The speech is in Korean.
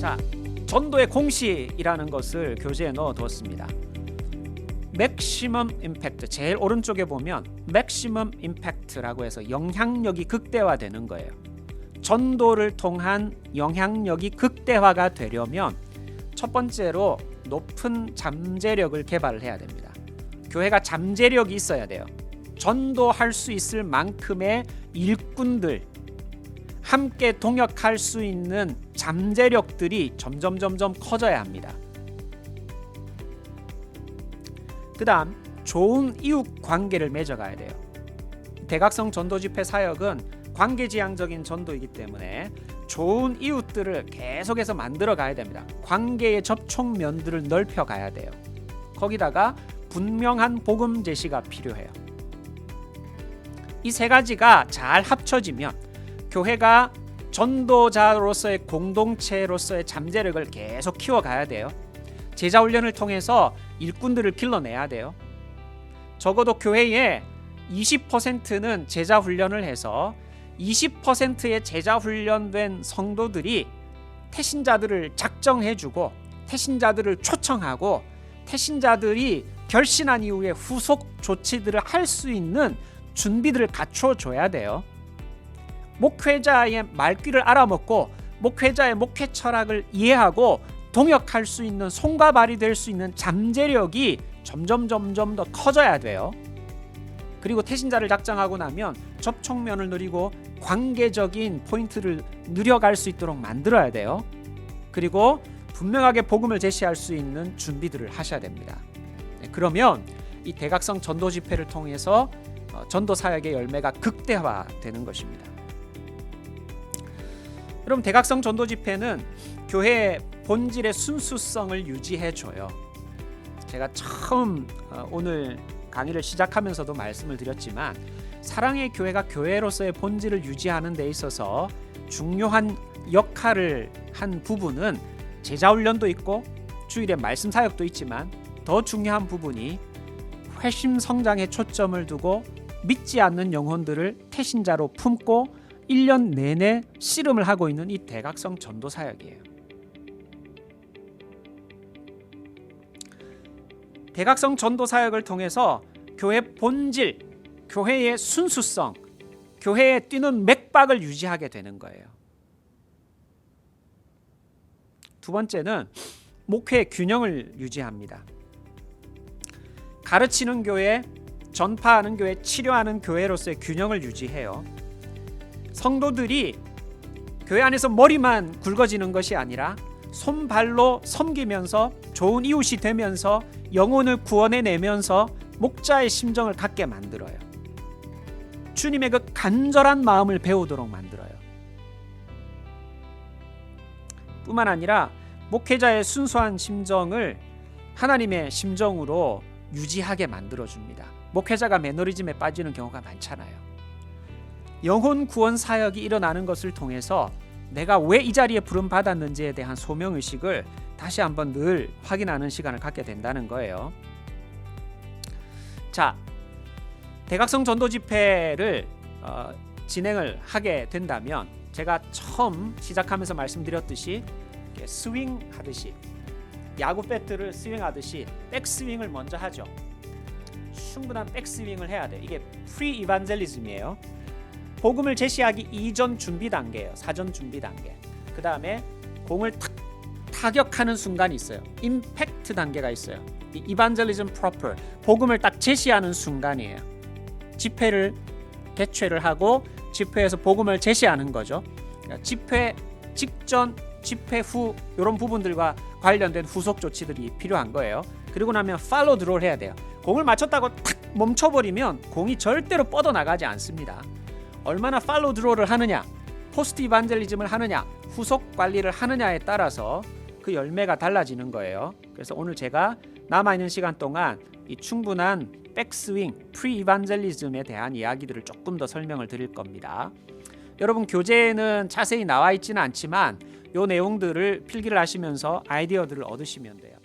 자, 전도의 공식이라는 것을 교재에 넣어 두었습니다. 맥시멈 임팩트 제일 오른쪽에 보면 맥시멈 임팩트라고 해서 영향력이 극대화되는 거예요. 전도를 통한 영향력이 극대화가 되려면 첫 번째로 높은 잠재력을 개발을 해야 됩니다. 교회가 잠재력이 있어야 돼요. 전도할 수 있을 만큼의 일꾼들 함께 동역할 수 있는 잠재력들이 점점 점점 커져야 합니다. 그다음 좋은 이웃 관계를 맺어가야 돼요. 대각성 전도 집회 사역은 관계지향적인 전도이기 때문에 좋은 이웃들을 계속해서 만들어 가야 됩니다. 관계의 접촉면들을 넓혀 가야 돼요. 거기다가 분명한 복음 제시가 필요해요. 이 세 가지가 잘 합쳐지면 교회가 전도자로서의 공동체로서의 잠재력을 계속 키워가야 돼요. 제자 훈련을 통해서 일꾼들을 길러내야 돼요. 적어도 교회에 20%는 제자 훈련을 해서 20%의 제자 훈련된 성도들이 태신자들을 작정해주고 태신자들을 초청하고 태신자들이 결신한 이후에 후속 조치들을 할 수 있는 준비들을 갖춰줘야 돼요. 목회자의 말귀를 알아먹고 목회자의 목회 철학을 이해하고 동역할 수 있는 손과 발이 될 수 있는 잠재력이 점점 점점 더 커져야 돼요. 그리고 태신자를 작정하고 나면 접촉면을 누리고 관계적인 포인트를 누려갈 수 있도록 만들어야 돼요. 그리고 분명하게 복음을 제시할 수 있는 준비들을 하셔야 됩니다. 네, 그러면 이 대각성 전도 집회를 통해서 어, 전도 사역의 열매가 극대화되는 것입니다. 그럼 대각성 전도 집회는 교회의 본질의 순수성을 유지해 줘요. 제가 처음 어, 오늘 강의를 시작하면서도 말씀을 드렸지만 사랑의 교회가 교회로서의 본질을 유지하는 데 있어서 중요한 역할을 한 부분은 제자 훈련도 있고 주일에 말씀 사역도 있지만 더 중요한 부분이 회심 성장에 초점을 두고 믿지 않는 영혼들을 태신자로 품고 1년 내내 씨름을 하고 있는 이 대각성 전도 사역이에요. 대각성 전도 사역을 통해서 교회 본질, 교회의 순수성, 교회에 뛰는 맥박을 유지하게 되는 거예요. 두 번째는 목회 균형을 유지합니다. 가르치는 교회, 전파하는 교회, 치료하는 교회로서의 균형을 유지해요. 성도들이 교회 안에서 머리만 굵어지는 것이 아니라 손발로 섬기면서 좋은 이웃이 되면서 영혼을 구원해 내면서 목자의 심정을 갖게 만들어요. 주님의 그 간절한 마음을 배우도록 만들어요. 뿐만 아니라 목회자의 순수한 심정을 하나님의 심정으로 유지하게 만들어 줍니다. 목회자가 매너리즘에 빠지는 경우가 많잖아요. 영혼 구원 사역이 일어나는 것을 통해서 내가 왜 이 자리에 부름 받았는지에 대한 소명 의식을 다시 한번 늘 확인하는 시간을 갖게 된다는 거예요. 자, 대각성 전도 집회를 어, 진행을 하게 된다면 제가 처음 시작하면서 말씀드렸듯이 스윙 하듯이 야구 배트를 스윙하듯이 백스윙을 먼저 하죠. 충분한 백스윙을 해야 돼. 이게 프리 이반젤리즘이에요. 복음을 제시하기 이전 준비 단계예요. 사전 준비 단계. 그 다음에 공을 탁 타격하는 순간이 있어요. 임팩트 단계가 있어요. 이 이반젤리즘 프로퍼 복음을 딱 제시하는 순간이에요. 집회를 개최를 하고 집회에서 복음을 제시하는 거죠. 그러니까 집회 직전, 집회 후 이런 부분들과 관련된 후속 조치들이 필요한 거예요. 그리고 나면 팔로 드롤 해야 돼요. 공을 맞췄다고 탁 멈춰버리면 공이 절대로 뻗어 나가지 않습니다. 얼마나 팔로 드롤을 하느냐, 포스트 이반젤리즘을 하느냐, 후속 관리를 하느냐에 따라서 그 열매가 달라지는 거예요. 그래서 오늘 제가 남아 있는 시간 동안 이 충분한 백스윙, 프리 이반젤리즘에 대한 이야기들을 조금 더 설명을 드릴 겁니다. 여러분 교재에는 자세히 나와 있지는 않지만 요 내용들을 필기를 하시면서 아이디어들을 얻으시면 돼요.